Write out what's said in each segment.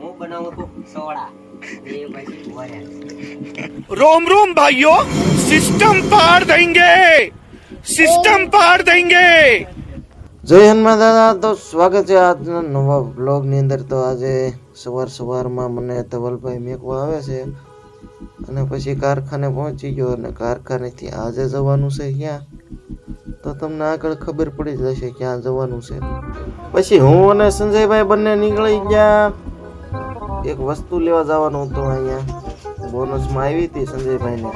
હું બનાવું તો સોડા. એ પછી વરિયાળી રોમ રોમ ભાઈઓ સિસ્ટમ પાર દેંગે સિસ્ટમ પાર દેંગે જય હનુમાન દાદા તો સ્વાગત છે આજના નવા બ્લોગની અંદર. તો આજે સવાર સવારમાં મને ધવલભાઈ મેકવા આવે છે. અને પછી કારખાને પહોંચી ગયો અને કારખાનેથી આજે જવાનું છે ક્યાં તો તમને આગળ ખબર પડી જશે ક્યાં જવાનું છે. પછી હું અને સંજયભાઈ બંને નીકળી ગયા. એક વસ્તુ લેવા જવાનું હતું અહીંયા. બોનસમાં આવી હતી સંજયભાઈને.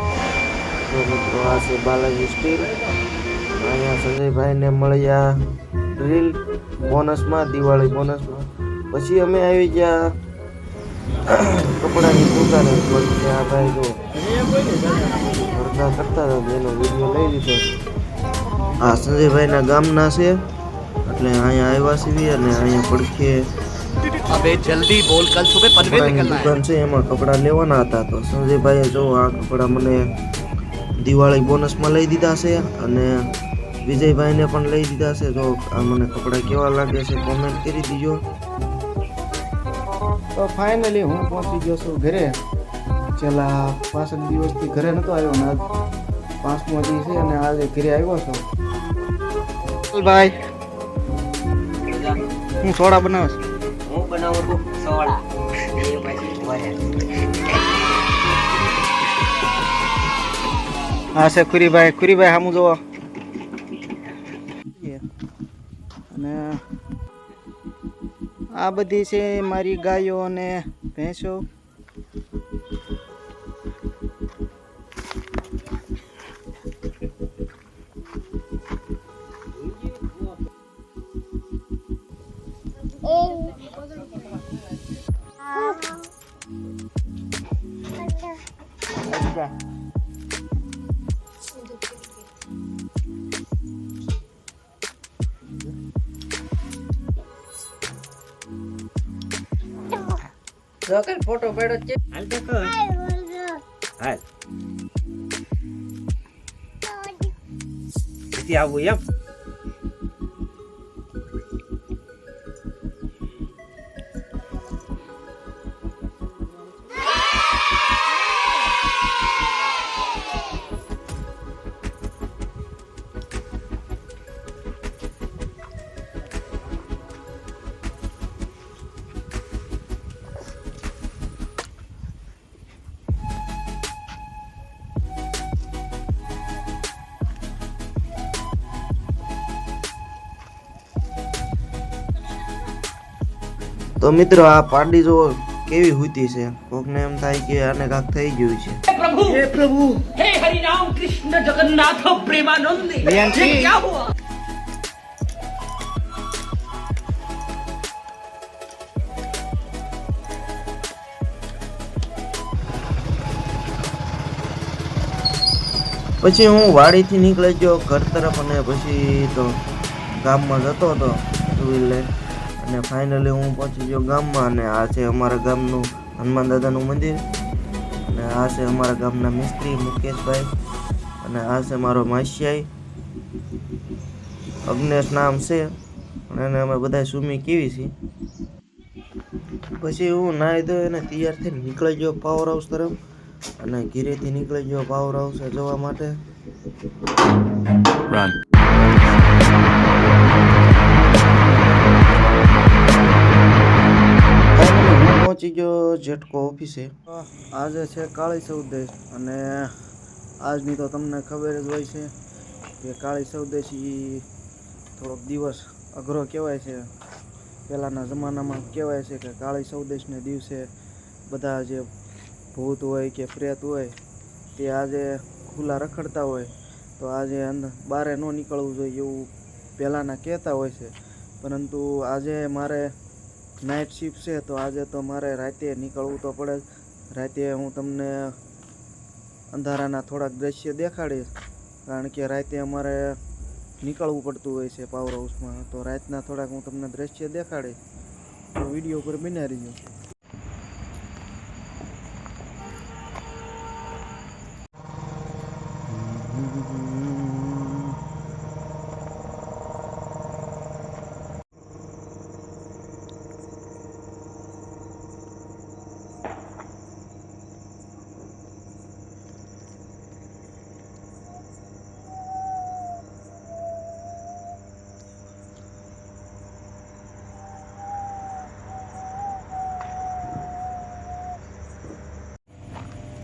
તો મિત્રો, આ છે બાલાજી સ્ટીલ. અહીંયા સંજયભાઈને મળ્યા ડ્રીલ બોનસમાં, દિવાળી બોનસમાં. પછી અમે આવી ગયા કપડાની દુકાને. આ ભાઈ જો કરતા કરતા એનો વીડિયો લઈ લીધો. આ સંજયભાઈના ગામના છે. એટલે અહીંયા આવ્યા છીએ અને અહીંયા પડખે હવે જલ્દી બોલ કલ સુબે પનવે નીકળના દુકાન છે એમાં કપડા લેવાના હતા તો સંજયભાઈએ જો આ કપડા મને દિવાળી બોનસમાં લઈ દીધા છે અને વિજયભાઈને પણ લઈ દીધા છે તો આ મને કપડા કેવા લાગે છે કોમેન્ટ કરી દીજો તો ફાઇનલી હું પહોંચી ગયો છું ઘરે. છેલ્લા પાંસઠ દિવસથી ઘરે નહોતો આવ્યો ને પાંચમો દિવસ છે અને આજે ઘરે આવ્યો છું. ભાઈ. હું સોડા બનાવું છું હું બનાવું છું સોડા એ પછી ભરે હા છે ખુરીભાઈ ખુરીભાઈ સામું જોવો. અને આ બધી છે મારી ગાયો અને ભેંસો. ફોટો પડ્યો છે હાલ દેખો હાલ પછી આવું એમ તો મિત્રો આ પાડી જો કેવી હુતી છે? કોકને એમ થાય કે આને કાક થઈ ગયું છે. રિયાન્શી, પછી હું વાડીથી નીકળી ગયો ઘર તરફ અને પછી તો ગામમાં જતો હતો ટુ વ્હીલર અને ફાઇનલી હું પહોંચી ગયો ગામમાં અને આ છે અમારા ગામનું હનુમાન દાદાનું મંદિર. અને આ છે અમારા ગામના મિસ્ત્રી મુકેશભાઈ. અને આ છે મારો માસિયાઈ. અગ્નેશ નામ છે. અને અમે બધા સુમી કેવી છીએ. પછી હું નાહી ધોઈ અને તૈયાર થઈને નીકળી ગયો પાવર હાઉસ તરફ. અને ઘીરેથી નીકળી ગયો પાવર હાઉસે જવા માટે. જેટકો ઓફિસે. આજે છે કાળી ચૌદશ અને આજની તો તમને ખબર જ હોય છે કે કાળી ચૌદશ એ થોડોક દિવસ અઘરો કહેવાય છે. પહેલાંના જમાનામાં કહેવાય છે કે કાળી ચૌદશને દિવસે બધા જે ભૂત હોય કે પ્રેત હોય તે આજે ખુલ્લા રખડતા હોય. તો આજે અંદર બારે ન નીકળવું જોઈએ એવું પહેલાંના કહેતા હોય છે. પરંતુ આજે મારે નાઇટ શિફ્ટ છે, તો આજે તો મારે રાતે નીકળવું તો પડે જ. રાતે હું તમને અંધારાના થોડાક દ્રશ્ય દેખાડીશ. કારણ કે રાતે અમારે નીકળવું પડતું હોય છે પાવર હાઉસમાં તો રાતના થોડાક હું તમને દ્રશ્ય દેખાડીશ. તો વીડિયો ઉપર બન્યા રહીજો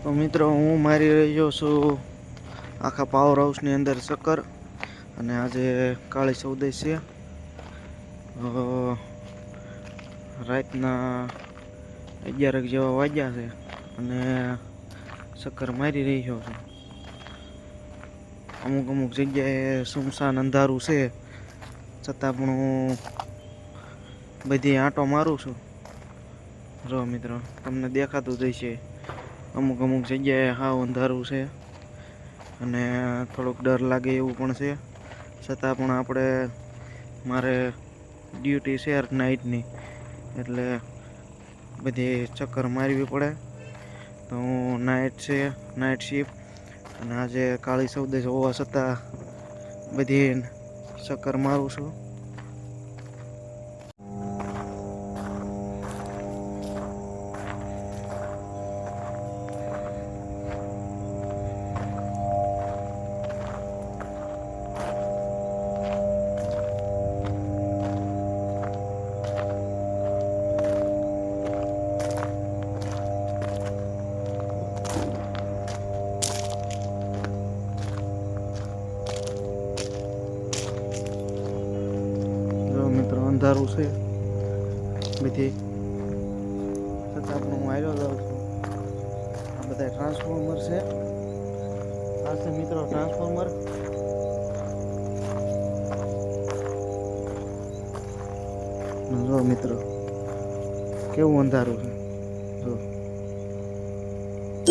તો મિત્રો, હું મારી રહ્યો છું આખા પાવર હાઉસની અંદર ચક્કર અને આજે કાળી ચૌદશ છે. રાતના અગિયારક જેવા વાગ્યા છે અને ચક્કર મારી રહ્યો છું. અમુક અમુક જગ્યાએ સુમસાન અંધારું છે, છતાં પણ હું બધી આંટો મારું છું. જો મિત્રો, તમને દેખાતું જ હશે. અમુક અમુક જગ્યાએ હાવ અંધારું છે. અને થોડોક ડર લાગે એવું પણ છે. છતાં પણ આપણે મારે ડ્યુટી છે નાઇટની એટલે બધી ચક્કર મારવી પડે. તો હું નાઇટ છે નાઇટ શિફ્ટ અને આજે કાળી સૌદેશ હોવા છતાં બધી ચક્કર મારું છું. નજારો છે. બધી છતાં આપણે આ બધા ટ્રાન્સફોર્મર છે. આ છે મિત્રો ટ્રાન્સફોર્મર મિત્રો કેવું અંધારું છે.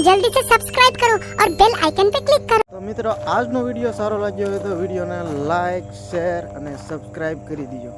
જલ્દી સે સબસ્ક્રાઇબ કરો ઓર બેલ આઇકન पे ક્લિક કરો. તો મિત્રો આજનો વીડિયો સારો લાગ્યો હોય તો વિડિયોને લાઈક શેર અને સબસ્ક્રાઇબ કરી દીજો.